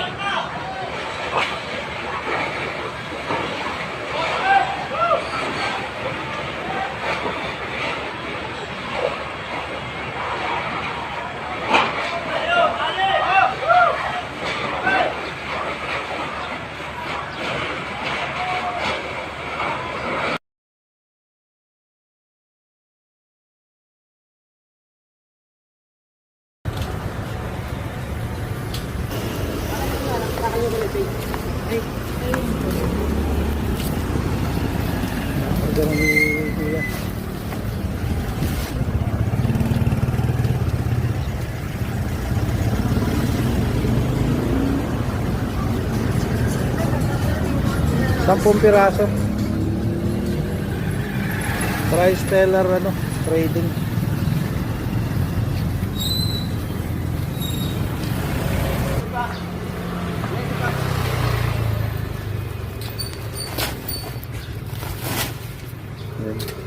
Ganun ni Sampung piraso. Price teller ano, trading. Yan.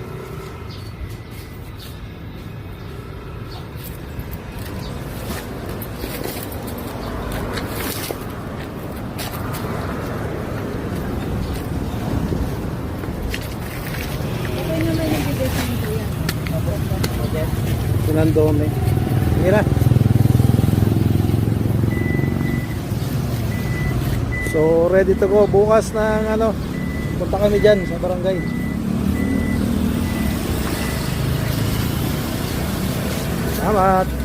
Sinandome. Mira. So ready to go bukas ng ano punta kami diyan sa barangay. Salamat.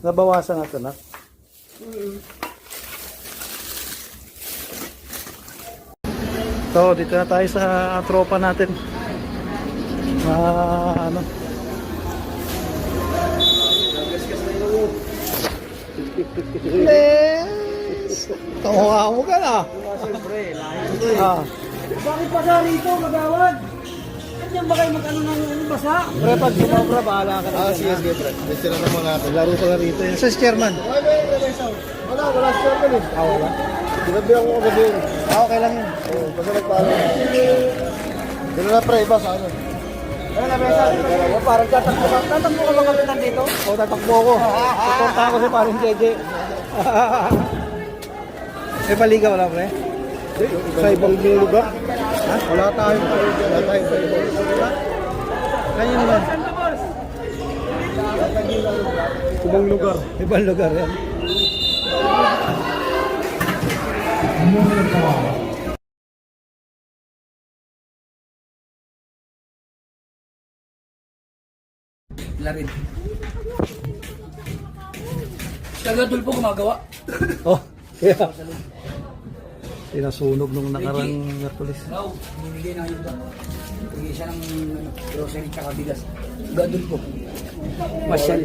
Nabawasan na ito na. So, dito na tayo sa tropa natin. Ah, ano? Les! Tawa mo ka na. Ah. Bakit pa sa rito, magawad? Nandiyan ba kayo mag-ano ng ano, basa? Pre, pag sumobra, bahala ka na. Ah, sige, sige, pre. Gusto na naman natin. Laro ko na rito. Yan sa chairman. Wala, wala si Sherman eh. Ah, wala. Ginabi ako kagabi yun. Ah, okay lang yun. Oo, basta nagpaalam. Gano'n na pre, iba sa ano. Ano na, Besa? O, parang tatakbo ka. Tatakbo ka ba kapitan dito? O, tatakbo ako. Suportahan ko si parang Jeje. May paliga wala, pre? Sa ibang lugar. Ha? Wala tayong wala tayong lugar. Kanya naman. Ibang lugar. Ibang lugar yan. Larin. Tagadol po gumagawa. Oh, kaya. Sinasunog nung nakarang Merkulis. Wow, binigay ng ayuda. Bigay siya ng ano, grocery tsaka bigas. Gadol po. Pasyal.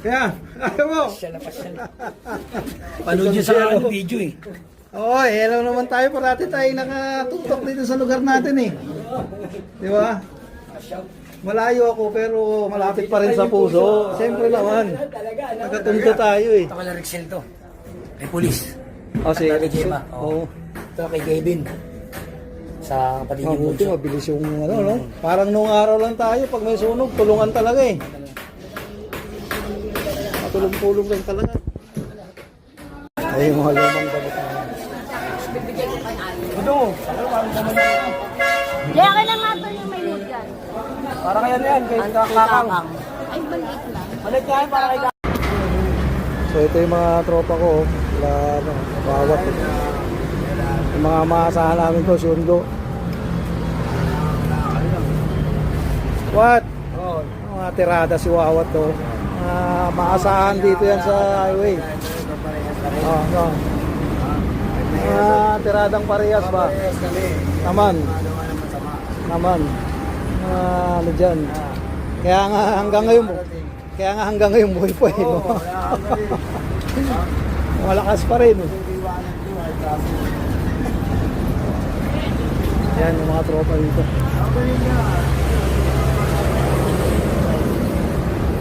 Kaya, ayaw mo. Pasyal na pasyal. Panood niyo sa aking video eh. Oo, eh, alam naman tayo parati tayo nakatutok dito sa lugar natin eh. Di ba? Malayo ako pero malapit pa rin sa puso. Siyempre naman. Nagatunto tayo eh. Ito kala Rexel to. Ay polis. O si Kay Gemma. Oo. Ito kay Kevin. Sa kapatid niya Mabuti, Bunso. mabilis yung ano, no? Parang nung araw lang tayo, pag may sunog, tulungan talaga eh. Matulong-tulong lang talaga. Ay, yung mga lumang damit na. Kaya ka lang nga ba yung may lead yan? Para kaya yan, kay Ang Kakang. Ay, maliit lang. Balik ka para kay So ito yung mga tropa ko, oh. wala ano, bawat eh. Yung mga maasahan namin to, sundo. What? Ang Mga tirada si Wawat to. Ah, maasahan dito yan sa highway. Oh, no. Mga tiradang parehas ba? Naman. Naman. Mga ano dyan. Kaya nga hanggang ngayon, kaya nga hanggang ngayon buhay pa eh. No? Malakas pa rin. eh. Yan yung mga tropa dito.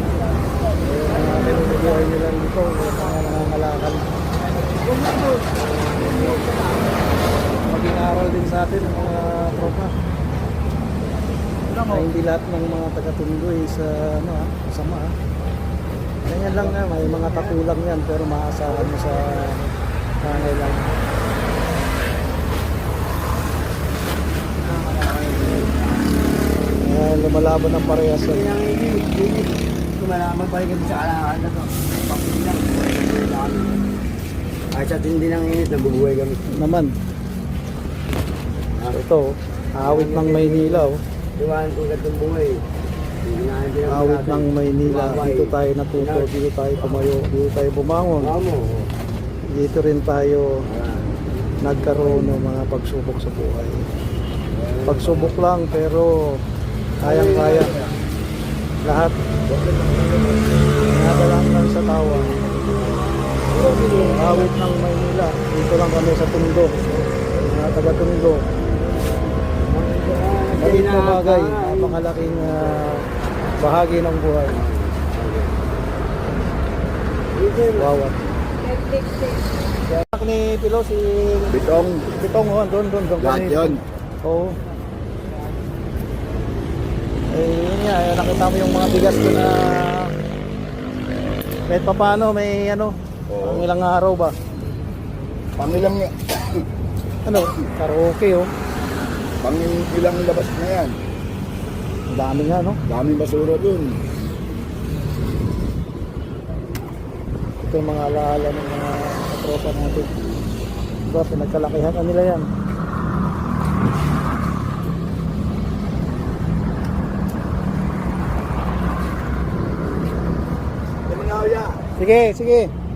Mga pinumubuhay nila dito, yung mga nangangalakal. Maging aral din sa atin ang mga tropa. Na hindi lahat ng mga taga-tundoy sa ano ha, masama ha. Ganyan lang nga, may mga katulang yan pero maasahan mo sa pangailangan. Ayan, lumalaban ng parehas. Hindi. Kung malaman pa rin sa alahan na to. Pagpili lang, buhay kami. Ay, sa tindi ng init, nabubuhay kami. Naman. So, ito, awit ng Maynila. Oh. Iwan ko gatong buhay. Awit ng Maynila. Dito tayo natuto, dito tayo tumayo, dito tayo bumangon. Dito rin tayo nagkaroon ng mga pagsubok sa buhay. Pagsubok lang pero kayang-kaya. Lahat. Nadalang lang sa tawa. Awit ng Maynila. Dito lang kami sa Tundo. Mga taga-Tundo. Maliit na bagay. Napakalaking ah, bahagi ng buhay. Wawat. Anak ni Pilo si Bitong. Pitong oh, doon doon doon Lahat yun. Oo. Eh, yun nga, eh, nakita mo yung mga bigas ko na kahit pa paano may ano, Oo. ang ilang araw ba? Pangilang, Ano, karaoke oh. Pangilang labas na yan. Dami nga no. Daming basura dun. Ito yung mga alaala ng mga katropa natin. Diba, pinagkalakihan na nila yan. Sige, sige.